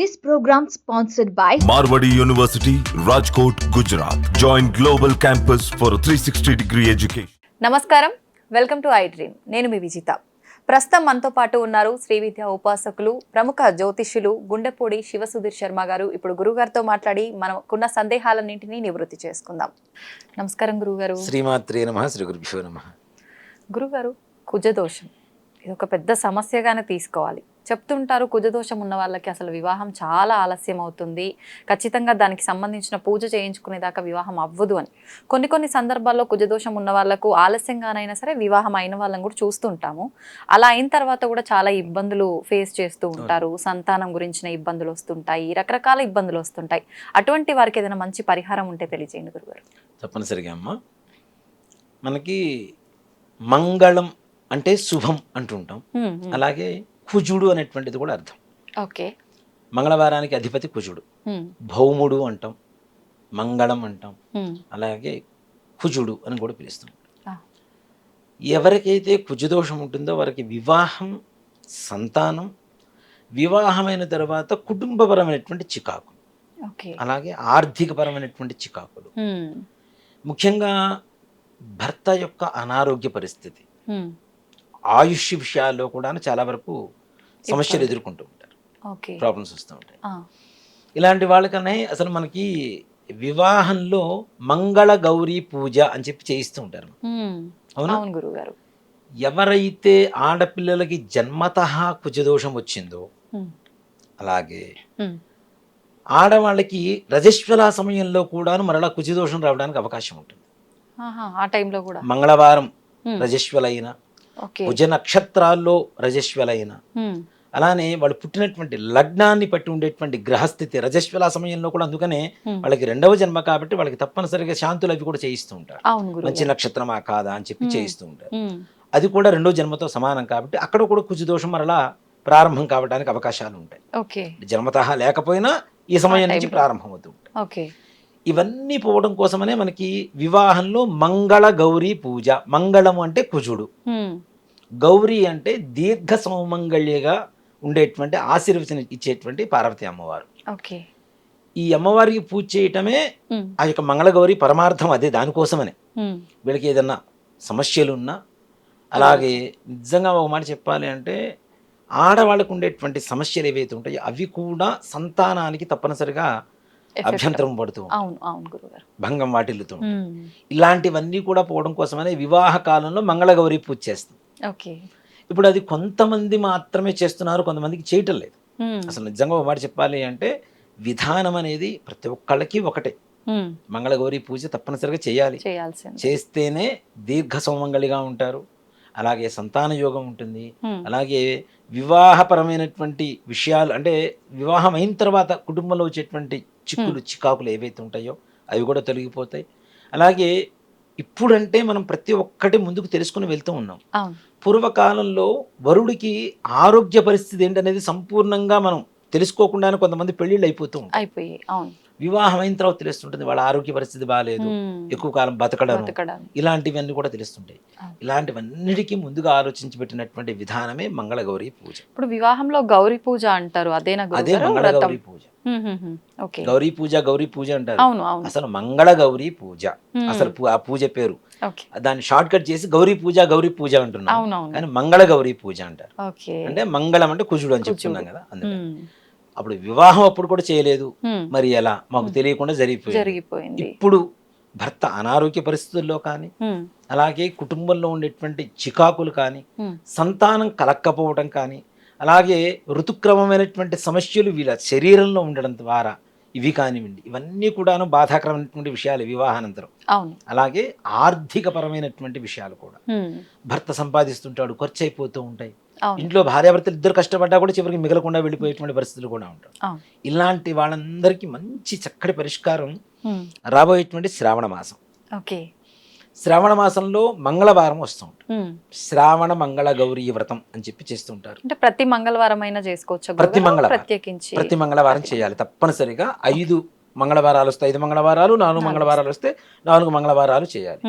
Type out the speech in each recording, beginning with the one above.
This program sponsored by Marwadi University, Rajkot, Gujarat. Join Global Campus for a 360 degree education. నమస్కారం. Welcome to I dream నేను మీ విజిత. ప్రస్తుతం మనతో పాటు ఉన్నారు శ్రీ విద్యా ఉపాసకులు ప్రముఖ జ్యోతిష్యులు గుండెపూడి శివసుధీర్ శర్మ గారు. ఇప్పుడు గురుగారితో మాట్లాడి మనకున్న సందేహాలన్నింటినీ నివృత్తి చేసుకుందాం. నమస్కారం గురుగారు శ్రీమాత్రే నమ శ్రీ గురుభ్యో నమ. గురుగారు కుజదోషం. ఇది ఒక పెద్ద సమస్యగానే తీసుకోవాలి. చెప్తుంటారు కుజదోషం ఉన్న వాళ్ళకి అసలు వివాహం చాలా ఆలస్యం అవుతుంది ఖచ్చితంగా దానికి సంబంధించిన పూజ చేయించుకునేదాకా వివాహం అవ్వదు అని. కొన్ని కొన్ని సందర్భాల్లో కుజదోషం ఉన్న వాళ్ళకు ఆలస్యంగానైనా సరే వివాహం అయిన వాళ్ళని కూడా చూస్తుంటాము. అలా అయిన తర్వాత కూడా చాలా ఇబ్బందులు ఫేస్ చేస్తూ ఉంటారు. సంతానం గురించిన ఇబ్బందులు వస్తుంటాయి. రకరకాల ఇబ్బందులు వస్తుంటాయి. అటువంటి వారికి ఏదైనా మంచి పరిహారం ఉంటే తెలియజేయండి గురుగారు. తప్పనిసరిగా అమ్మ. మనకి మంగళం అంటే శుభం అంటుంటాం. అలాగే కుజుడు అనేటువంటిది కూడా అర్థం. ఓకే. మంగళవారానికి అధిపతి కుజుడు. భౌముడు అంటాం మంగళం అంటాం. అలాగే కుజుడు అని కూడా పిలుస్తాం. ఎవరికైతే కుజదోషం ఉంటుందో వారికి వివాహం సంతానం వివాహమైన తర్వాత కుటుంబపరమైనటువంటి చికాకు. ఓకే. అలాగే ఆర్థికపరమైనటువంటి చికాకులు. ముఖ్యంగా భర్త యొక్క అనారోగ్య పరిస్థితి. ఆయుష్ విషయాల్లో కూడా చాలా వరకు సమస్యలు. ఎదుర్కొంటూ ఉంటారు. ప్రాబ్లమ్స్ వస్తూ ఉంటాయి. ఇలాంటి వాళ్ళకనే అసలు మనకి వివాహంలో మంగళ గౌరీ పూజ అని చెప్పి చేయిస్తూ ఉంటారు. అవునా? గురుగారు. ఎవరైతే ఆడపిల్లలకి జన్మతః కుజదోషం వచ్చిందో అలాగే. ఆడవాళ్ళకి రజస్వల సమయంలో కూడాను మరలా కుజదోషం రావడానికి అవకాశం ఉంటుంది. ఆహా, ఆ టైంలో కూడా. మంగళవారం రజస్వలైన కుజ నక్షత్రాల్లో రజస్వలైన. అలానే వాళ్ళు పుట్టినటువంటి లగ్నాన్ని పట్టి ఉండేటువంటి గ్రహస్థితి రజస్వల సమయంలో కూడా అందుకనే. వాళ్ళకి రెండవ జన్మ కాబట్టి వాళ్ళకి తప్పనిసరిగా శాంతులు అవి కూడా చేయిస్తూ ఉంటారు. మంచి నక్షత్రమా కాదా అని చెప్పి. చేయిస్తూ ఉంటారు. అది కూడా రెండో జన్మతో సమానం కాబట్టి అక్కడ కూడా కుజదోషం మరలా ప్రారంభం కావడానికి అవకాశాలు ఉంటాయి. జన్మతః లేకపోయినా ఈ సమయం నుంచి time లో. ప్రారంభమవుతూ ఉంటాయి. ఇవన్నీ పోవడం కోసమనే మనకి వివాహంలో మంగళ గౌరీ పూజ. మంగళం అంటే కుజుడు. గౌరీ అంటే దీర్ఘ సౌమంగళ్యగా ఉండేటువంటి ఆశీర్వచన ఇచ్చేటువంటి పార్వతి అమ్మవారు. ఓకే. ఈ అమ్మవారికి పూజ చేయటమే ఆ యొక్క మంగళగౌరి పరమార్థం అదే దానికోసమనే. వీళ్ళకి ఏదన్నా సమస్యలు ఉన్నా అలాగే నిజంగా ఒక మాట చెప్పాలి అంటే ఆడవాళ్ళకు ఉండేటువంటి సమస్యలు ఏవైతే ఉంటాయో అవి కూడా సంతానానికి తప్పనిసరిగా. అభ్యంతరం పడుతూ. అవును అవును గురుగారు. భంగం వాటిల్లుతూ ఇలాంటివన్నీ కూడా పోవడం కోసమనే వివాహ కాలంలో మంగళగౌరి పూజ చేస్తాం. ఓకే. ఇప్పుడు అది కొంతమంది మాత్రమే చేస్తున్నారు కొంతమందికి చేయటం లేదు. అసలు నిజంగా ఒక మాట చెప్పాలి అంటే విధానం అనేది ప్రతి ఒక్కళ్ళకి ఒకటే. మంగళగౌరి పూజ తప్పనిసరిగా చేయాలి. చేస్తేనే దీర్ఘ సౌమంగళిగా ఉంటారు. అలాగే సంతాన యోగం ఉంటుంది. అలాగే వివాహపరమైనటువంటి విషయాలు అంటే వివాహం అయిన తర్వాత కుటుంబంలో వచ్చేటువంటి చిక్కులు చికాకులు ఏవైతే ఉంటాయో అవి కూడా తొలగిపోతాయి. అలాగే ఇప్పుడంటే మనం ప్రతి ఒక్కటి ముందుకు తెలుసుకుని వెళ్తూ ఉన్నాం. పూర్వకాలంలో వరుడికి ఆరోగ్య పరిస్థితి ఏంటనేది సంపూర్ణంగా మనం తెలుసుకోకుండానే కొంతమంది పెళ్ళిళ్ళు అయిపోతూ ఉంటాయి. అయిపోయి వివాహం అయిన తర్వాత తెలుస్తుంటుంది వాళ్ళ ఆరోగ్య పరిస్థితి బాగాలేదు హ్మ్, ఎక్కువ కాలం బతకడం ఇలాంటివన్నీ కూడా తెలుస్తుంటాయి. ఇలాంటివన్నిటికీ ముందుగా ఆలోచించి పెట్టినటువంటి విధానమే మంగళగౌరి పూజ. ఇప్పుడు వివాహంలో గౌరీ పూజ అంటారు అదేనా అదే మంగళగౌరి పూజ. గౌరీ పూజ గౌరీ పూజ అంటారు. అసలు మంగళగౌరి పూజ. హ్మ్, అసలు ఆ పూజ పేరు. దాన్ని షార్ట్ కట్ చేసి గౌరీ పూజ గౌరీ పూజ అంటున్నాం. కానీ మంగళ గౌరీ పూజ అంటారు. అంటే మంగళం అంటే కుజుడు అని. చెప్తున్నాం కదా అందుకే అప్పుడు వివాహం అప్పుడు కూడా చేయలేదు. మరి ఎలా? మాకు. తెలియకుండా జరిగిపోయింది. జరిగిపోయింది. ఇప్పుడు భర్త అనారోగ్య పరిస్థితుల్లో కానీ అలాగే కుటుంబంలో ఉండేటువంటి చికాకులు కానీ సంతానం కలక్కపోవడం కానీ అలాగే ఋతుక్రమమైనటువంటి సమస్యలు వీళ్ళ శరీరంలో ఉండడం ద్వారా ఇవి కానివ్వండి ఇవన్నీ కూడాను బాధాకరమైనటువంటి విషయాలు వివాహానంతరం. అలాగే ఆర్థికపరమైనటువంటి విషయాలు కూడా. భర్త సంపాదిస్తుంటాడు ఖర్చు అయిపోతూ ఉంటాయి ఇంట్లో భార్యాభర్తలు ఇద్దరు కష్టపడ్డా కూడా చివరికి మిగలకుండా వెళ్ళిపోయేటువంటి పరిస్థితులు కూడా ఉంటాయి. ఇలాంటి వాళ్ళందరికీ మంచి చక్కటి పరిష్కారం రాబోయేటువంటి శ్రావణ మాసం. ఓకే. శ్రావణ మాసంలో మంగళవారం వస్తూ ఉంటుంది. శ్రావణ మంగళ గౌరీ వ్రతం అని చెప్పి చేస్తుంటారు అంటే ప్రతి మంగళవారం అయినా చేసుకోవచ్చు ప్రతి మంగళవారం. ప్రత్యేకించి. ప్రతి మంగళవారం చేయాలి తప్పనిసరిగా ఐదు మంగళవారాలు వస్తే ఐదు మంగళవారాలు నాలుగు మంగళవారాలు వస్తే నాలుగు మంగళవారాలు చేయాలి.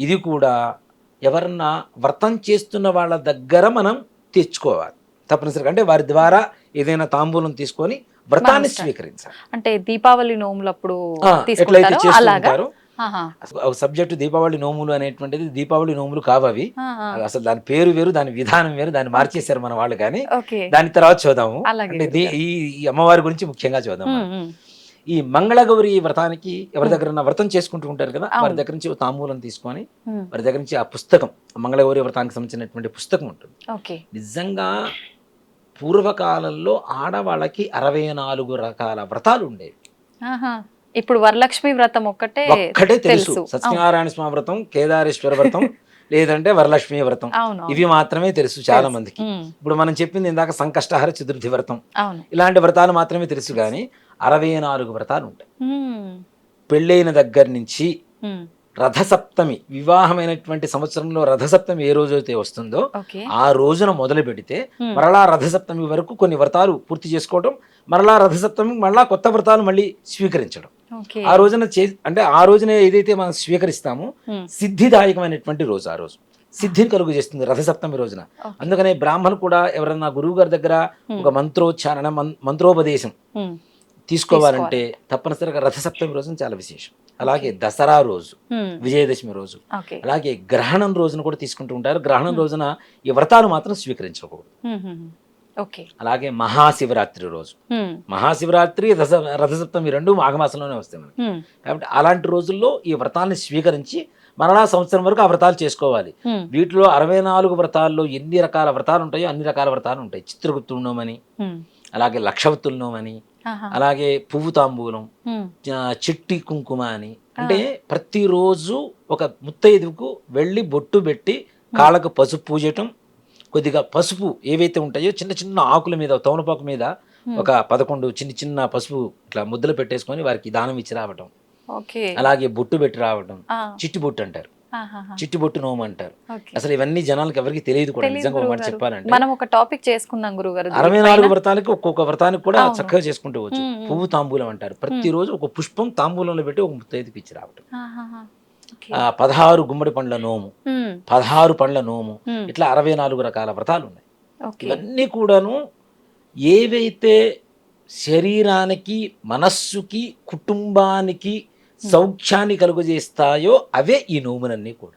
ఇది కూడా ఎవరన్నా వ్రతం చేస్తున్న వాళ్ళ దగ్గర మనం తెచ్చుకోవాలి. తప్పనిసరిగా అంటే వారి ద్వారా ఏదైనా తాంబూలం తీసుకొని వ్రతాన్ని. స్వీకరించాలి. అంటే దీపావళి నోములప్పుడు ఎట్లయితే తీసుకుంటారో ఒక సబ్జెక్టు దీపావళి నోములు అనేటువంటిది దీపావళి నోములు కావవి. అసలు దాని పేరు వేరు దాని విధానం వేరు దాన్ని మార్చేశారు మన వాళ్ళు కానీ దాని తర్వాత చూద్దాము అంటే ఈ అమ్మవారి గురించి ముఖ్యంగా చూద్దాం మనం. ఉమ్, ఉమ్. ఈ మంగళగౌరి వ్రతానికి ఎవరి దగ్గర వ్రతం చేసుకుంటూ ఉంటారు కదా వారి. దగ్గర నుంచి తాంబూలం తీసుకొని. వారి దగ్గర నుంచి ఆ పుస్తకం మంగళగౌరి వ్రతానికి సంబంధించినటువంటి పుస్తకం ఉంటుంది నిజంగా పూర్వకాలంలో ఆడవాళ్ళకి అరవై నాలుగు రకాల వ్రతాలు ఉండేవి. ఇప్పుడు వరలక్ష్మి వ్రతం ఒక్కటే ఒక్కటే తెలుసు. సత్యనారాయణ స్వామి వ్రతం కేదారేశ్వర వ్రతం లేదంటే వరలక్ష్మి వ్రతం. ఇవి మాత్రమే తెలుసు చాలా. మందికి. ఇప్పుడు మనం చెప్పింది ఇందాక సంకష్టహర చతుర్థి వ్రతం. అవును. ఇలాంటి వ్రతాలు మాత్రమే తెలుసు కానీ అరవై నాలుగు వ్రతాలు ఉంటాయి. పెళ్ళైన దగ్గర నుంచి. రథసప్తమి వివాహమైనటువంటి సంవత్సరంలో రథసప్తమి ఏ రోజైతే వస్తుందో ఓకే. ఆ రోజున మొదలు పెడితే. మరలా రథసప్తమి వరకు కొన్ని వ్రతాలు పూర్తి చేసుకోవడం మరలా రథసప్తమి మరలా కొత్త వ్రతాలు మళ్ళీ స్వీకరించడం. ఆ రోజున చే అంటే ఆ రోజున ఏదైతే మనం స్వీకరిస్తామో సిద్ధిదాయకమైనటువంటి రోజు ఆ రోజు. సిద్ధిని కలుగు చేస్తుంది రథసప్తమి రోజున. అందుకనే బ్రాహ్మణులు కూడా ఎవరన్నా గురువు గారి దగ్గర. ఒక మంత్రోచ్చారణ మంత్రోపదేశం తీసుకోవాలంటే తప్పనిసరిగా రథసప్తమి రోజున చాలా విశేషం. అలాగే దసరా రోజు. విజయదశమి రోజు అలాగే గ్రహణం రోజున కూడా తీసుకుంటూ ఉంటారు. గ్రహణం రోజున ఈ వ్రతాలు మాత్రం స్వీకరించకూడదు. అలాగే మహాశివరాత్రి రోజు. మహాశివరాత్రి రథ రథసప్తమి రెండు మాఘమాసంలోనే వస్తాయి మనకి. కాబట్టి అలాంటి రోజుల్లో ఈ వ్రతాన్ని స్వీకరించి మరలా సంవత్సరం వరకు ఆ వ్రతాలు చేసుకోవాలి. వీటిలో అరవై నాలుగు వ్రతాల్లో ఎన్ని రకాల వ్రతాలు ఉంటాయో అన్ని రకాల వ్రతాలు ఉంటాయి. చిత్రగుప్తుల నోమని ఉమ్. అలాగే ఆహా. అలాగే పువ్వు తాంబూలం చిట్టి కుంకుమ అని. అంటే ప్రతిరోజు ఒక ముత్తైదువుకు వెళ్ళి బొట్టు పెట్టి కాళ్ళకు పసుపు పూజటం కొద్దిగా పసుపు ఏవైతే ఉంటాయో చిన్న చిన్న ఆకుల మీద తమలపాకు మీద ఒక పదకొండు చిన్న చిన్న పసుపు ఇట్లా ముద్దలు పెట్టేసుకొని వారికి దానం ఇచ్చి రావటం. అలాగే బొట్టు పెట్టి రావటం. ఆ, చిట్టి బొట్టు అంటారు. ఆహాహా. చిట్టి బొట్టు నోము అంటారు. అసలు ఇవన్నీ జనాలకు ఎవరికి తెలియదు కూడా నిజంగా మాట. చెప్పాలంటే. మనం ఒక టాపిక్ చేసుకుందాం గురుగారు అరవై నాలుగు వ్రతాలకి ఒక్కొక్క వ్రతానికి కూడా. చక్కగా చేసుకుంటూ వచ్చు. పువ్వు తాంబూలం అంటారు. ప్రతిరోజు ఒక పుష్పం తాంబూలంలో పెట్టి ఒక ముత్తైదుకి ఇచ్చి రావటం. పదహారు గుమ్మడి పండ్ల నోము పదహారు పండ్ల నోము ఇట్లా అరవై నాలుగు రకాల వ్రతాలు ఉన్నాయి. ఇవన్నీ కూడాను ఏవైతే శరీరానికి మనస్సుకి కుటుంబానికి సౌఖ్యాన్ని కలుగజేస్తాయో అవే ఈ నోములన్నీ కూడా.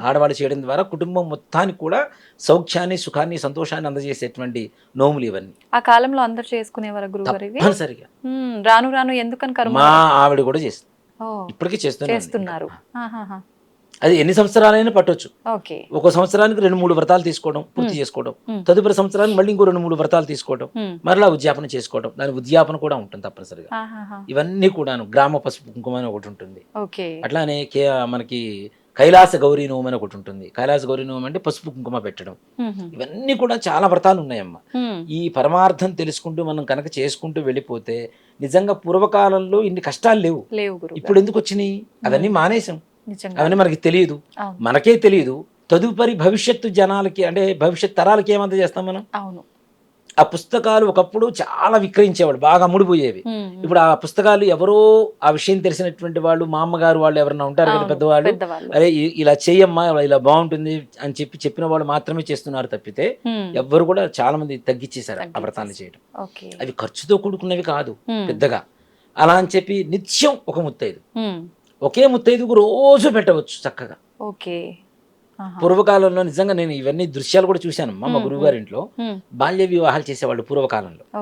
ఆడవాళ్ళు చేయడం ద్వారా కుటుంబం మొత్తానికి కూడా సౌఖ్యాన్ని సుఖాన్ని సంతోషాన్ని అందజేసేటువంటి నోములు ఇవన్నీ. ఆ కాలంలో అందరు చేసుకునేవారు ఉమ్, రాను రాను ఎందుకని మా ఆవిడ కూడా చేస్తుంది. ఇప్పటికీ. చేస్తున్నారు. అది ఎన్ని సంవత్సరాలైనా పట్టొచ్చు. ఒక సంవత్సరానికి రెండు మూడు వ్రతాలు తీసుకోవడం పూర్తి చేసుకోవడం. తదుపరి సంవత్సరానికి మళ్ళీ ఇంకో రెండు మూడు వ్రతాలు తీసుకోవడం. మరలా ఉద్యాపన చేసుకోవడం. దాని ఉద్యాపన కూడా ఉంటుంది తప్పనిసరిగా. ఇవన్నీ కూడాను గ్రామ పసుపు కుంకుమ అని ఒకటి ఉంటుంది. అట్లానే మనకి కైలాస గౌరీ నోము అని ఒకటి ఉంటుంది. కైలాస గౌరీ నోము అంటే పసుపు కుంకుమ పెట్టడం. ఇవన్నీ కూడా చాలా వ్రతాలు ఉన్నాయమ్మ. ఈ పరమార్థం తెలుసుకుంటూ మనం కనుక చేసుకుంటూ వెళ్ళిపోతే నిజంగా పూర్వకాలంలో ఇన్ని కష్టాలు లేవు. ఇప్పుడు ఎందుకు వచ్చినాయి? అవన్నీ మానేసాం అవన్నీ మనకి తెలియదు. మనకే తెలియదు. తదుపరి భవిష్యత్తు జనాలకి అంటే భవిష్యత్ తరాలకి ఏమంత చేస్తాం మనం? అవును. ఆ పుస్తకాలు ఒకప్పుడు చాలా విక్రయించేవాళ్ళు బాగా అమ్ముడుపోయేవి. ఇప్పుడు ఆ పుస్తకాలు ఎవరో ఆ విషయం తెలిసినటువంటి వాళ్ళు మా అమ్మగారు వాళ్ళు ఎవరన్నా ఉంటారు కదా పెద్దవాళ్ళు అరే ఇలా చెయ్యమ్మా ఇలా బాగుంటుంది అని చెప్పి చెప్పిన వాళ్ళు మాత్రమే చేస్తున్నారు తప్పితే ఉమ్, ఎవ్వరు కూడా చాలా మంది తగ్గించేశారు ఆ. వ్రతాన్ని చేయడం అవి ఖర్చుతో కూడుకున్నవి కాదు పెద్దగా. అలా అని చెప్పి నిత్యం ఒక ముత్తైదు. ఒకే ముత్తైదుకు రోజు పెట్టవచ్చు చక్కగా. ఓకే. పూర్వకాలంలో నిజంగా నేను ఇవన్నీ దృశ్యాలు కూడా చూశాను. మా గురువు గారి ఇంట్లో బాల్య వివాహాలు చేసేవాళ్ళు పూర్వకాలంలో.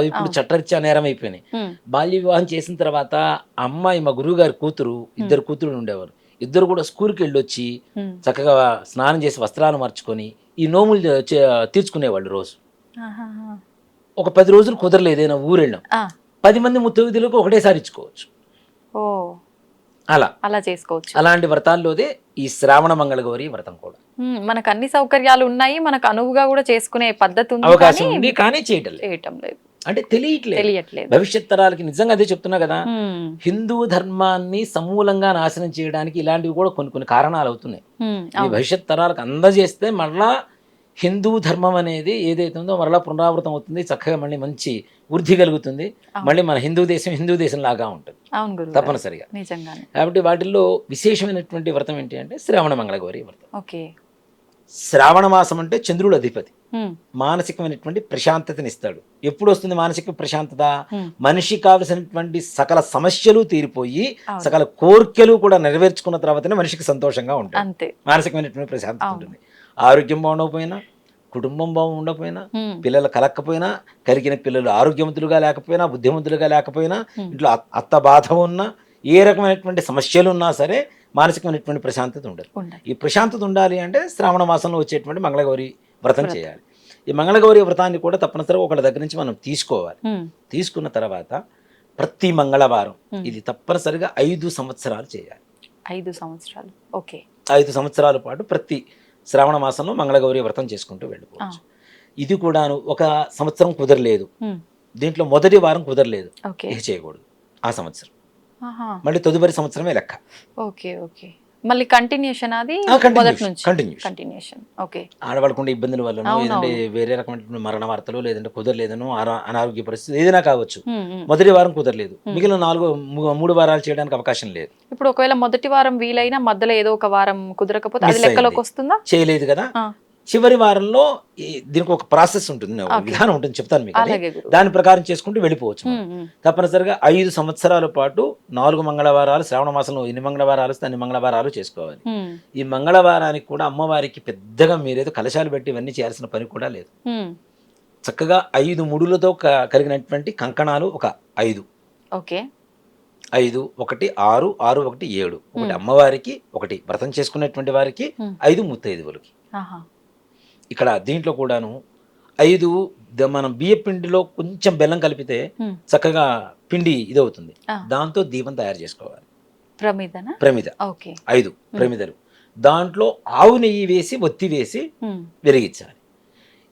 ఇప్పుడు. చట్టరీత్యా నేరం అయిపోయినాయి. బాల్య వివాహం చేసిన తర్వాత అమ్మాయి మా గురువు గారి కూతురు ఇద్దరు కూతురు ఉండేవారు. ఇద్దరు కూడా స్కూల్కి వెళ్ళొచ్చి చక్కగా స్నానం చేసి వస్త్రాలు మార్చుకొని ఈ నోములు తీర్చుకునేవాళ్ళు రోజు. ఒక పది రోజులు కుదరలేదు ఏదైనా ఊరు వెళ్ళాం. ఆ, పది మంది ముత్తైదులకు ఒకటేసారి ఇచ్చుకోవచ్చు. అలా. అలా చేసుకోవచ్చు. అలాంటి వ్రతాల్లోదే ఈ శ్రావణ మంగళగౌరి వ్రతం కూడా. మనకు అన్ని సౌకర్యాలు ఉన్నాయి మనకు అనువుగా కూడా చేసుకునే పద్ధతి ఉంది అవకాశం కానీ ఉంది కానీ చేయటం చేయటం లేదు. అంటే తెలియట్లేదు. తెలియట్లేదు. భవిష్యత్ తరాలకి నిజంగా అదే చెప్తున్నా కదా హిందూ ధర్మాన్ని సమూలంగా నాశనం చేయడానికి ఇలాంటివి కూడా కొన్ని కొన్ని కారణాలు అవుతున్నాయి. ఈ. భవిష్యత్ తరాలకు అందజేస్తే మళ్ళా హిందూ ధర్మం అనేది ఏదైతే ఉందో మరలా పునరావృతం అవుతుంది చక్కగా మళ్ళీ మంచి వృద్ధి కలుగుతుంది. మళ్ళీ మన హిందూ దేశం హిందూ దేశం లాగా ఉంటుంది తప్పనిసరిగా. కాబట్టి వాటిల్లో విశేషమైనటువంటి వ్రతం ఏంటి అంటే శ్రావణ మంగళగౌరి వ్రతం. ఓకే. శ్రావణ మాసం అంటే చంద్రుడు అధిపతి. మానసికమైనటువంటి ప్రశాంతతని ఇస్తాడు. ఎప్పుడు వస్తుంది మానసిక ప్రశాంతత. మనిషి కావలసినటువంటి సకల సమస్యలు తీరిపోయి. సకల కోరికలు కూడా నెరవేర్చుకున్న తర్వాతనే మనిషికి సంతోషంగా ఉంటుంది మానసికమైనటువంటి ప్రశాంతత. ఉంటుంది. ఆరోగ్యం బాగుండకపోయినా కుటుంబం బాగుండకపోయినా పిల్లలు కలక్కపోయినా కలిగిన పిల్లలు ఆరోగ్యవంతులుగా లేకపోయినా బుద్ధిమంతులుగా లేకపోయినా. ఇంట్లో అత్- అత్త బాధ ఉన్నా ఏ రకమైనటువంటి సమస్యలు ఉన్నా సరే మానసికమైనటువంటి ప్రశాంతత ఉండదు ఉండాలి. ఈ ప్రశాంతత ఉండాలి అంటే శ్రావణ మాసంలో వచ్చేటువంటి మంగళగౌరి వ్రతం. చేయాలి. ఈ మంగళగౌరి వ్రతాన్ని కూడా తప్పనిసరిగా ఒకళ్ళ దగ్గర నుంచి మనం తీసుకోవాలి. తీసుకున్న తర్వాత ప్రతి మంగళవారం. ఇది తప్పనిసరిగా ఐదు సంవత్సరాలు చేయాలి. ఐదు సంవత్సరాలు. ఓకే. ఐదు సంవత్సరాల పాటు ప్రతి శ్రావణ మాసంలో మంగళగౌరి వ్రతం చేసుకుంటూ వెళ్ళిపోవచ్చు. ఇది కూడాను ఒక సంవత్సరం కుదరలేదు. దీంట్లో మొదటి వారం కుదరలేదు. ఇక చేయకూడదు. ఆ సంవత్సరం. మళ్ళీ తదుపరి సంవత్సరమే లెక్క. Okay okay. మళ్ళీ కంటిన్యూషన్ అది మొదటి నుంచి. కంటిన్యూషన్ ఓకే ఆడవాళ్ళకు ఉండే ఇబ్బందుల వల్ల. లేదంటే వేరే రకమైనటువంటి మరణ వార్తలు లేదంటే కుదరలేదనో అనారోగ్య పరిస్థితి ఏదైనా కావచ్చు. మొదటి వారం కుదరలేదు. మిగిలిన నాలుగు మూడు వారాలు చేయడానికి అవకాశం లేదు ఇప్పుడు ఒకవేళ మొదటి వారం వీలైనా మధ్యలో ఏదో ఒక వారం కుదరకపోతే అది లెక్కలోకి. వస్తుందా చేయలేదు కదా. చివరి వారంలో దీనికి ఒక ప్రాసెస్ ఉంటుంది. విధానం ఉంటుంది చెప్తాను మీకు దాని ప్రకారం చేసుకుంటూ వెళ్ళిపోవచ్చు. తప్పనిసరిగా ఐదు సంవత్సరాల పాటు నాలుగు మంగళవారాలు శ్రావణ మాసంలో ఎన్ని మంగళవారాలు అన్ని మంగళవారాలు చేసుకోవాలి. ఈ మంగళవారానికి కూడా అమ్మవారికి పెద్దగా మీరేదో కలశాలు పెట్టి ఇవన్నీ చేయాల్సిన పని కూడా లేదు. చక్కగా ఐదు ముడులతో కలిగినటువంటి కంకణాలు ఒక ఐదు. ఓకే. ఐదు ఒకటి ఆరు ఆరు ఒకటి ఏడు. ఒకటి. అమ్మవారికి ఒకటి వ్రతం చేసుకునేటువంటి వారికి. ఐదు ముత్తైదువులకి. ఇక్కడ దీంట్లో కూడాను ఐదు మనం బియ్య పిండిలో కొంచెం బెల్లం కలిపితే. చక్కగా పిండి ఇదవుతుంది. దాంతో దీపం తయారు చేసుకోవాలి. ప్రమిద. ఓకే. ఐదు ప్రమిదలు. దాంట్లో ఆవు నెయ్యి వేసి ఒత్తి వేసి వెలిగించాలి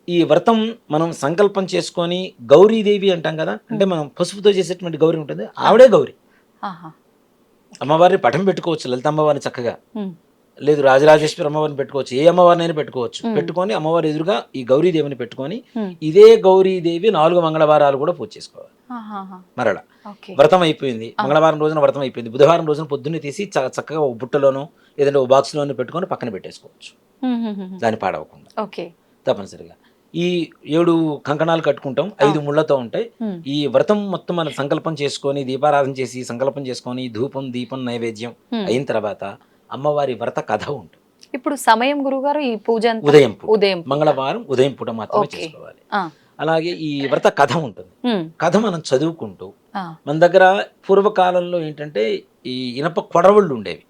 ఈ వ్రతం మనం సంకల్పం చేసుకొని గౌరీదేవి అంటాం కదా అంటే మనం పసుపుతో చేసేటువంటి గౌరీ ఉంటుంది ఆవిడే గౌరీ. అమ్మవారిని పటం పెట్టుకోవచ్చు లలిత అమ్మవారిని చక్కగా. లేదు రాజరాజేశ్వరి అమ్మవారిని పెట్టుకోవచ్చు. ఏ అమ్మవారినైనా పెట్టుకోవచ్చు. పెట్టుకొని అమ్మవారి ఎదురుగా ఈ గౌరీదేవిని పెట్టుకొని ఇదే గౌరీదేవి నాలుగు మంగళవారాలు కూడా పూజ చేసుకోవాలి. మరలా. వ్రతం అయిపోయింది. మంగళవారం రోజున వ్రతం అయిపోయింది. బుధవారం రోజున పొద్దున్నే తీసి చక్కగా ఒక బుట్టలోనో లేదంటే ఒక బాక్స్లోనో పెట్టుకొని పక్కన పెట్టేసుకోవచ్చు. దాన్ని పాడవకుండా. ఓకే. తప్పనిసరిగా. ఈ ఏడు కంకణాలు కట్టుకుంటాం. ఐదు ముళ్ళతో ఉంటాయి. ఈ వ్రతం మొత్తం మనం సంకల్పం చేసుకొని దీపారాధన చేసి సంకల్పం చేసుకొని ధూపం దీపం నైవేద్యం. అయిన తర్వాత అమ్మవారి వ్రత కథ ఉంటుంది. ఇప్పుడు సమయం గురుగారు ఈ పూజ? ఉదయం ఉదయం మంగళవారం ఉదయం పూట మాత్రమే. చేసుకోవాలి. అలాగే ఈ వ్రత కథ ఉంటుంది. కథ మనం చదువుకుంటూ మన దగ్గర పూర్వకాలంలో ఏంటంటే ఈ ఇనప కొడవళ్ళు ఉండేవి.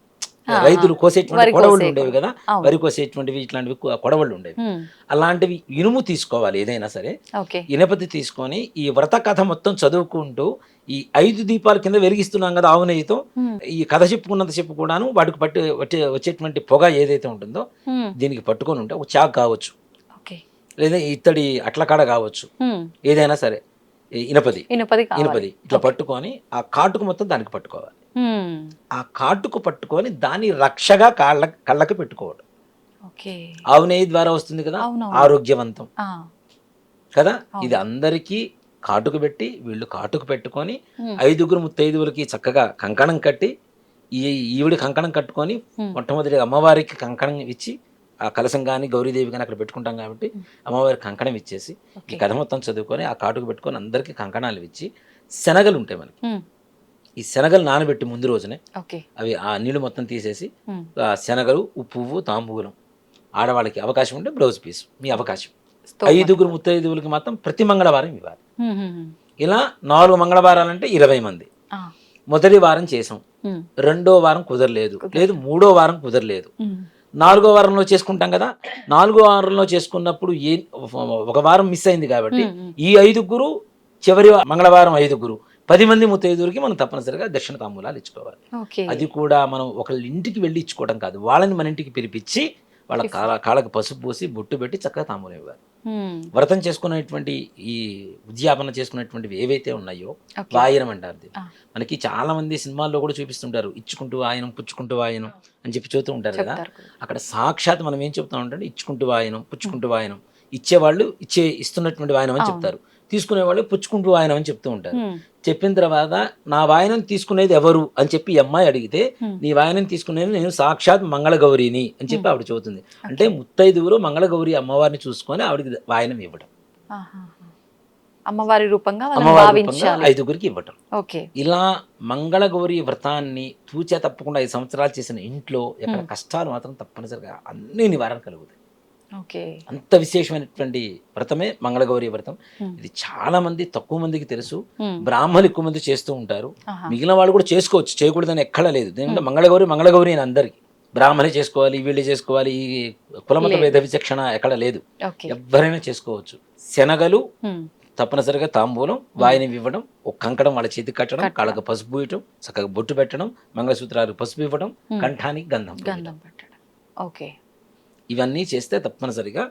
రైతులు కోసేటువంటి కొడవళ్ళు ఉండేవి కదా. వరి కోసేటువంటివి ఇట్లాంటివి కొడవళ్ళు ఉండేవి. అలాంటివి ఇనుము తీసుకోవాలి ఏదైనా సరే. ఇనపతి తీసుకొని ఈ వ్రత కథ మొత్తం చదువుకుంటూ ఈ ఐదు దీపాల కింద వెలిగిస్తున్నాం కదా ఆవు నెయ్యితో. ఉమ్, ఈ కథ చెప్పుకున్నంత చెప్పు కూడాను వాటికి పట్టి వచ్చే వచ్చేటువంటి పొగ ఏదైతే ఉంటుందో దీనికి పట్టుకొని ఉంటే ఒక చాక్ కావచ్చు. లేదా ఇత్తడి అట్లకాడ కావచ్చు. ఏదైనా సరే. ఇనపది ఇనుపది ఇనపది ఇట్లా పట్టుకొని ఆ కాటుకు మొత్తం దానికి పట్టుకోవాలి. ఆ కాటుకు పట్టుకొని దాన్ని రక్షగా కాళ్ళ కళ్ళకి పెట్టుకోవడం. ఓకే. ఆవు నెయ్యి ద్వారా వస్తుంది కదా. ఆరోగ్యవంతం. కదా. ఇది అందరికీ కాటుకు పెట్టి వీళ్ళు కాటుకు పెట్టుకొని ఐదుగురు ముత్తైదువులకి చక్కగా కంకణం కట్టి ఈ ఈవిడ కంకణం కట్టుకొని మొట్టమొదటి అమ్మవారికి కంకణం ఇచ్చి ఆ కలశం కానీ గౌరీదేవి కానీ అక్కడ పెట్టుకుంటాం కాబట్టి ఉమ్. అమ్మవారికి కంకణం ఇచ్చేసి ఈ కథ మొత్తం చదువుకొని ఆ కాటుకు పెట్టుకొని అందరికీ కంకణాలు ఇచ్చి శనగలు ఉంటాయి మనకి. ఈ శనగలు నానబెట్టి ముందు రోజునే అవి ఆ నీళ్ళు మొత్తం తీసేసి శనగలు పువ్వు తాంబూలం ఆడవాళ్ళకి అవకాశం ఉంటే బ్లౌజ్ పీస్ మీ అవకాశం. ఐదుగురు ముత్తైదువులకి మాత్రం ప్రతి మంగళవారం ఇవ్వాలి. ఇలా నాలుగు మంగళవారాలు అంటే ఇరవై మంది. మొదటి వారం చేసాం. రెండో వారం కుదరలేదు. లేదు మూడో వారం కుదరలేదు. నాలుగో వారంలో చేసుకుంటాం కదా. నాలుగో వారంలో చేసుకున్నప్పుడు ఏ ఒక వారం మిస్ అయింది కాబట్టి ఈ ఐదుగురు చివరి మంగళవారం ఐదుగురు పది మంది ముత్తైదుగురికి మనం తప్పనిసరిగా దక్షిణ తాంబూలాలు ఇచ్చుకోవాలి అది కూడా మనం ఒకళ్ళ ఇంటికి వెళ్ళి ఇచ్చుకోవడం కాదు వాళ్ళని మన ఇంటికి పిలిపించి వాళ్ళ కాళ్ళ కాళ్ళకి పసుపు పూసి బొట్టు పెట్టి చక్కగా తాంబూలం ఇవ్వాలి వ్రతం చేసుకునేటువంటి ఈ ఉద్యాపన చేసుకునేటువంటివి ఏవైతే ఉన్నాయో. వాయనం అంటారు. మనకి చాలా మంది సినిమాల్లో కూడా చూపిస్తుంటారు ఇచ్చుకుంటూ వాయనం పుచ్చుకుంటూ వాయనం అని చెప్పి చూస్తూ ఉంటారు కదా. అక్కడ సాక్షాత్ మనం ఏం చెప్తాం అంటే ఇచ్చుకుంటూ వాయనం పుచ్చుకుంటూ వాయనం ఇచ్చేవాళ్ళు ఇచ్చే ఇస్తున్నటువంటి వాయనం అని. చెప్తారు తీసుకునే వాళ్ళు పుచ్చుకుంటూ వాయనం అని చెప్తూ ఉంటారు. చెప్పిన తర్వాత నా వాయనం తీసుకునేది ఎవరు అని చెప్పి అమ్మాయి అడిగితే. నీ వాయనం తీసుకునేది నేను సాక్షాత్ మంగళగౌరిని అని చెప్పి ఆవిడ చెబుతుంది. అంటే ముత్తైదువులు మంగళగౌరి అమ్మవారిని చూసుకొని ఆవిడకి వాయనం ఇవ్వడం. అమ్మవారి రూపంగా ఐదుగురికి ఇవ్వటం. ఓకే. ఇలా మంగళగౌరి వ్రతాన్ని తూచే తప్పకుండా ఐదు సంవత్సరాలు చేసిన ఇంట్లో ఎక్కడ కష్టాలు మాత్రం తప్పనిసరిగా అన్ని నివారణ కలుగుతాయి. అంత విశేషమైనటువంటి వ్రతమే మంగళగౌరి వ్రతం. ఇది చాలా మంది తక్కువ మందికి తెలుసు హ్మ్. బ్రాహ్మణులు ఎక్కువ మంది చేస్తూ ఉంటారు. మిగిలిన వాళ్ళు కూడా చేసుకోవచ్చు చేయకూడదని ఎక్కడ లేదు దీంట్లో మంగళగౌరి మంగళగౌరి అని అందరికి బ్రాహ్మణే చేసుకోవాలి వీళ్ళే చేసుకోవాలి ఈ కులమత. భేద విచక్షణ ఎక్కడ లేదు ఎవరైనా చేసుకోవచ్చు శనగలు. తప్పనిసరిగా తాంబూలం వాయిని ఇవ్వడం ఒక కంకణం వాళ్ళ చేతికి కట్టడం. కళ్ళకు పసుపు ఇవ్వటం చక్కగా బొట్టు పెట్టడం మంగళసూత్రాలు పసుపు ఇవ్వడం. కంఠానికి గంధం. గంధం పెట్టడం ఓకే ఇవన్నీ చేస్తే తప్పనిసరిగా.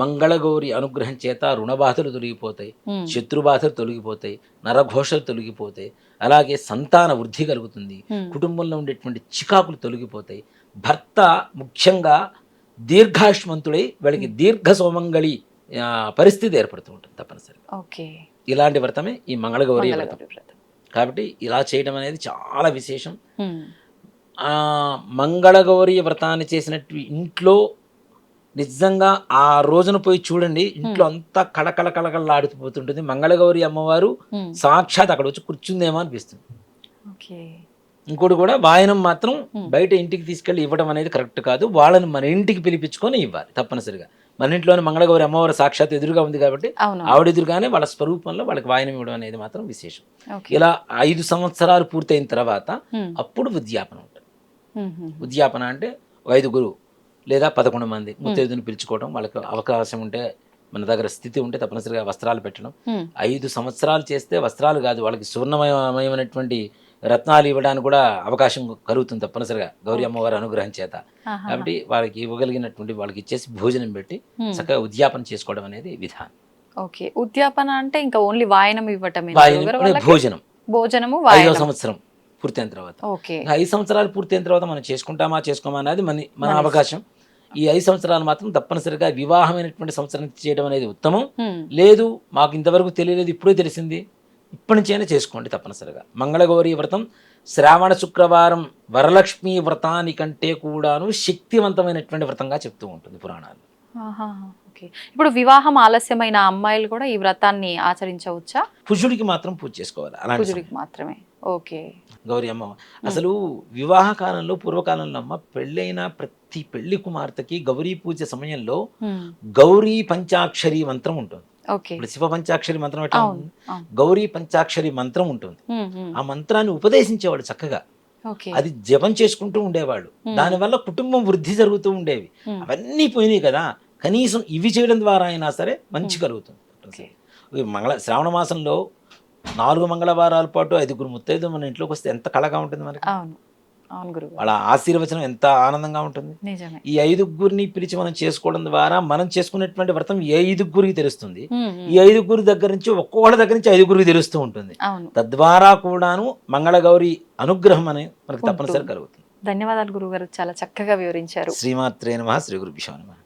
మంగళగౌరి అనుగ్రహం చేత రుణబాధలు తొలగిపోతాయి. శత్రుబాధలు తొలగిపోతాయి నరఘోషలు తొలగిపోతాయి అలాగే సంతాన వృద్ధి కలుగుతుంది. కుటుంబంలో ఉండేటువంటి చికాకులు తొలగిపోతాయి. భర్త ముఖ్యంగా దీర్ఘాష్మంతుడై వాళ్ళకి దీర్ఘ సోమంగళి పరిస్థితి ఏర్పడుతూ ఉంటుంది తప్పనిసరిగా. ఓకే. ఇలాంటి వ్రతమే ఈ మంగళగౌరి వ్రతం. కాబట్టి ఇలా చేయడం అనేది చాలా విశేషం. మంగళగౌరి వ్రతాన్ని చేసినట్టు ఇంట్లో నిజంగా ఆ రోజున పోయి చూడండి ఇంట్లో అంతా కళకళ కళకళలాడిపోతుంటుంది మంగళగౌరి అమ్మవారు. సాక్షాత్ అక్కడ వచ్చి కూర్చుందేమో అనిపిస్తుంది. ఇంకోటి కూడా వాయనం మాత్రం. బయట ఇంటికి తీసుకెళ్ళి ఇవ్వడం అనేది కరెక్ట్ కాదు. వాళ్ళని మన ఇంటికి పిలిపించుకొని ఇవ్వాలి తప్పనిసరిగా. మన ఇంట్లోనే మంగళగౌరి అమ్మవారు సాక్షాత్ ఎదురుగా ఉంది కాబట్టి ఆవిడ ఎదురుగానే వాళ్ళ స్వరూపంలో వాళ్ళకి వాయనం ఇవ్వడం అనేది మాత్రం విశేషం. ఇలా ఐదు సంవత్సరాలు పూర్తయిన తర్వాత. అప్పుడు ఉద్యాపన ఉంటుంది. ఉద్యాపన అంటే ఐదుగురు లేదా పదకొండు మంది ముత్తైదుని పిలుచుకోవడం వాళ్ళకి అవకాశం ఉంటే మన దగ్గర స్థితి ఉంటే తప్పనిసరిగా వస్త్రాలు పెట్టడం. ఐదు సంవత్సరాలు చేస్తే వస్త్రాలు కాదు వాళ్ళకి సువర్ణమయమైనటువంటి రత్నాలు ఇవ్వడానికి కూడా అవకాశం కలుగుతుంది తప్పనిసరిగా గౌరీ అమ్మవారి అనుగ్రహం చేత. కాబట్టి వాళ్ళకి ఇవ్వగలిగినటువంటి వాళ్ళకి ఇచ్చేసి భోజనం పెట్టి. చక్కగా ఉద్యాపన చేసుకోవడం అనేది విధానం. ఓకే. ఉద్యాపన అంటే ఇంకా ఓన్లీ వాయనం ఇవ్వటమే వాళ్ళకి? భోజనం. భోజనము ఐదో సంవత్సరం పూర్తయిన తర్వాత. ఐదు సంవత్సరాలు పూర్తయిన తర్వాత మనం చేసుకుంటామా చేసుకోమా అనేది మన మన అవకాశం. ఈ ఐదు సంవత్సరాలు మాత్రం తప్పనిసరిగా వివాహమైనటువంటి సంవత్సరం చేయడం అనేది ఉత్తమం. లేదు మాకు ఇంతవరకు తెలియలేదు ఇప్పుడే తెలిసింది. ఇప్పటి నుంచైనా చేసుకోండి తప్పనిసరిగా. మంగళగౌరి వ్రతం శ్రావణ శుక్రవారం వరలక్ష్మి వ్రతానికంటే కూడాను శక్తివంతమైనటువంటి వ్రతంగా చెప్తూ ఉంటుంది పురాణాలు. ఇప్పుడు వివాహం ఆలస్యమైన అమ్మాయిలు కూడా ఈ వ్రతాన్ని ఆచరించవచ్చా? కుజుడికి మాత్రం పూజ చేసుకోవాలి. అలాంటి మాత్రమే. ఓకే. గౌరీ అమ్మ అసలు వివాహ కాలంలో పూర్వకాలంలో అమ్మ పెళ్ళైన ప్రతి పెళ్ళి కుమార్తెకి గౌరీ పూజ సమయంలో. గౌరీ పంచాక్షరి మంత్రం ఉంటుంది. ఇప్పుడు శివ పంచాక్షరి మంత్రం ఎట్లా గౌరీ పంచాక్షరి మంత్రం ఉంటుంది. ఆ మంత్రాన్ని ఉపదేశించేవాడు చక్కగా. అది జపం చేసుకుంటూ ఉండేవాడు. దానివల్ల కుటుంబం వృద్ధి జరుగుతూ ఉండేవి. అవన్నీ పోయినాయి కదా. కనీసం ఇవి చేయడం ద్వారా అయినా సరే మంచి కలుగుతుంది. మంగళ శ్రావణ మాసంలో నాలుగు మంగళవారాల పాటు ఐదుగురు ముత్తైదు మన ఇంట్లోకి వస్తే ఎంత కళగా ఉంటుంది మనకి. అవును. అవును గురువు వాళ్ళ ఆశీర్వచనం ఎంత ఆనందంగా ఉంటుంది. నిజమే. ఈ ఐదుగురిని పిలిచి మనం చేసుకోవడం ద్వారా మనం చేసుకునేటువంటి వ్రతం ఈ ఐదుగురికి తెలుస్తుంది. ఈ ఐదుగురి దగ్గర నుంచి ఒక్కొక్కళ్ళ దగ్గర నుంచి ఐదుగురికి తెలుస్తూ ఉంటుంది. తద్వారా కూడాను మంగళగౌరి అనుగ్రహం అని మనకు. తప్పనిసరి కలుగుతుంది. ధన్యవాదాలు గురువు గారు. చాలా చక్కగా వివరించారు. శ్రీమాత్రే నమ. శ్రీ గురు నమః.